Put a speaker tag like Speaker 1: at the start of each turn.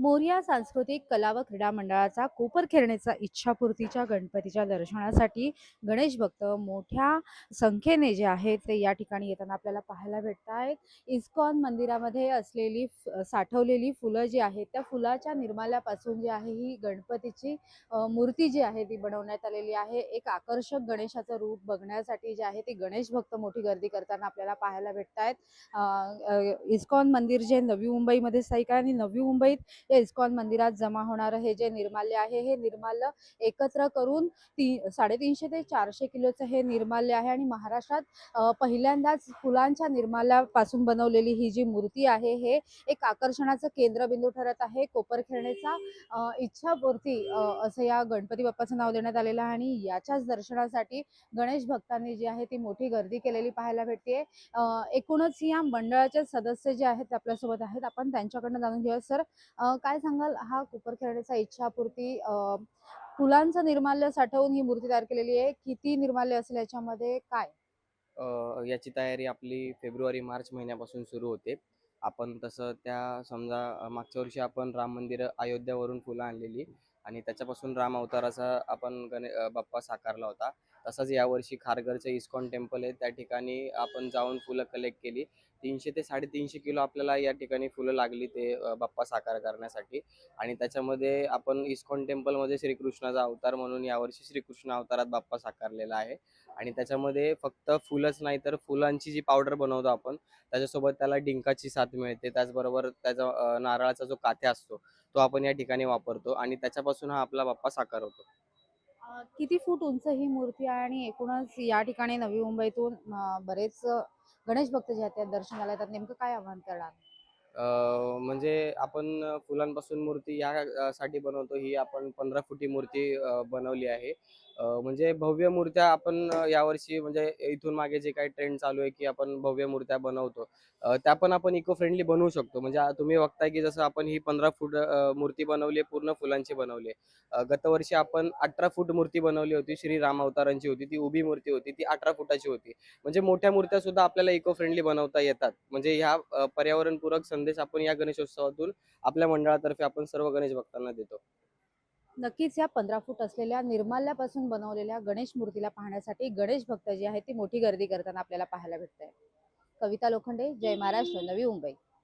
Speaker 1: मोरिया सांस्कृतिक कला व क्रीडा मंडळाचा कोपरखेरणेचा इच्छापूर्तीच्या गणपतीच्या दर्शनासाठी गणेश भक्त मोठ्या संख्येने जे आहेत ते या ठिकाणी येताना आपल्याला पाहायला भेटत आहेत इस्कॉन मंदिरामध्ये असलेली साठवलेली फुलं जी आहेत त्या फुलाच्या निर्माल्यापासून जी आहे ही गणपतीची मूर्ती जी आहे ती बनवण्यात आलेली आहे. एक आकर्षक गणेशाचं रूप बघण्यासाठी जे आहे ते गणेश भक्त मोठी गर्दी करताना आपल्याला पाहायला भेटत आहेत इस्कॉन मंदिर जे नवी मुंबईमध्ये स्थायिक आहे आणि नवी मुंबईत या इस्कॉन मंदिरात जमा होणारं हे जे निर्माल्य आहे. हे निर्माल्य एकत्र करून ती साडेतीनशे ते चारशे किलोचं हे निर्माल्य आहे आणि महाराष्ट्रात पहिल्यांदाच फुलांच्या निर्माल्यापासून बनवलेली ही जी मूर्ती आहे हे एक आकर्षणाचं केंद्रबिंदू ठरत आहे. कोपरखेरणेचा इच्छापूर्ती असं या गणपती बाप्पाचं नाव देण्यात आलेलं आहे आणि याच्याच दर्शनासाठी गणेश भक्तांनी जी आहे ती मोठी गर्दी केलेली पाहायला भेटते. एकूणच या मंडळाचे सदस्य जे आहेत ते आपल्यासोबत आहेत. आपण त्यांच्याकडनं जाणून घेऊया. सर काय सांगाल? हा कोपरखेरणेचा इच्छापूर्ती फुलांचं निर्माल्य साठवून ही मूर्ती तयार केलेली आहे. किती निर्माल्य असेल याच्यामध्ये? काय?
Speaker 2: अ, याची तयारी आपली फेब्रुवारी मार्च महिन्यापासून सुरू होते. आपण तसं त्या समजा अ, मागच्या वर्षी आपण राम मंदिर अयोध्यावरून फुलं आणलेली आणि त्याच्यापासून राम अवताराचा आपण गणे अ, बाप्पा साकारला होता. तसंच यावर्षी खारघरचं इस्कॉन टेम्पल आहे. त्या ठिकाणी आपण जाऊन फुलं कलेक्ट केली. तीनशे ते साडेतीनशे किलो आपल्याला या ठिकाणी फुलं लागली ते बाप्पा साकार करण्यासाठी. आणि त्याच्यामध्ये आपण इस्कॉन टेम्पलमध्ये श्रीकृष्णाचा अवतार म्हणून यावर्षी श्रीकृष्ण अवतारात बाप्पा साकारलेला आहे. आणि त्याच्यामध्ये फक्त फुलंच नाही तर फुलांची जी पावडर बनवतो आपण त्याच्यासोबत त्याला डिंकाची साथ मिळते. त्याचबरोबर त्याचा नारळाचा जो काथ्या असतो तो आपण या ठिकाणी वापरतो. आणि त्याच्यापासून हा आपला बाप्पा साकार होतो.
Speaker 1: किती फूट उंच ही मूर्ती आहे आणि एकूणच या ठिकाणी नवी मुंबईतून बरेच गणेश भक्त जे आहेत त्या दर्शनाला येतात. नेमकं काय आव्हान करणार?
Speaker 2: म्हणजे आपण फुलांपासून मूर्ती यासाठी बनवतो ही आपण पंधरा फुटी मूर्ती बनवली आहे. म्हणजे भव्य मूर्त्या आपण यावर्षी म्हणजे इथून मागे जे काही ट्रेंड चालू आहे की आपण भव्य मूर्त्या बनवतो त्या पण आपण इको फ्रेंडली बनवू शकतो. म्हणजे तुम्ही बघताय की जसं आपण ही पंधरा फूट मूर्ती बनवली पूर्ण फुलांची बनवली गतवर्षी आपण अठरा फूट मूर्ती बनवली होती श्री राम अवतारांची होती ती उभी मूर्ती होती ती अठरा फुटाची होती. म्हणजे मोठ्या मूर्त्या सुद्धा आपल्याला इको फ्रेंडली बनवता येतात. म्हणजे ह्या पर्यावरणपूरक संदेश आपण या गणेशोत्सवातून आपल्या मंडळातर्फे आपण सर्व गणेश भक्तांना देतो.
Speaker 1: नक्कीच या पंधरा फूट असलेल्या निर्माल्यापासून बनवलेल्या गणेश मूर्तीला पाहण्यासाठी गणेश भक्त जे आहेत ती मोठी गर्दी करताना आपल्याला पाहायला भेटत आहे कविता लोखंडे जय महाराष्ट्र नवी मुंबई.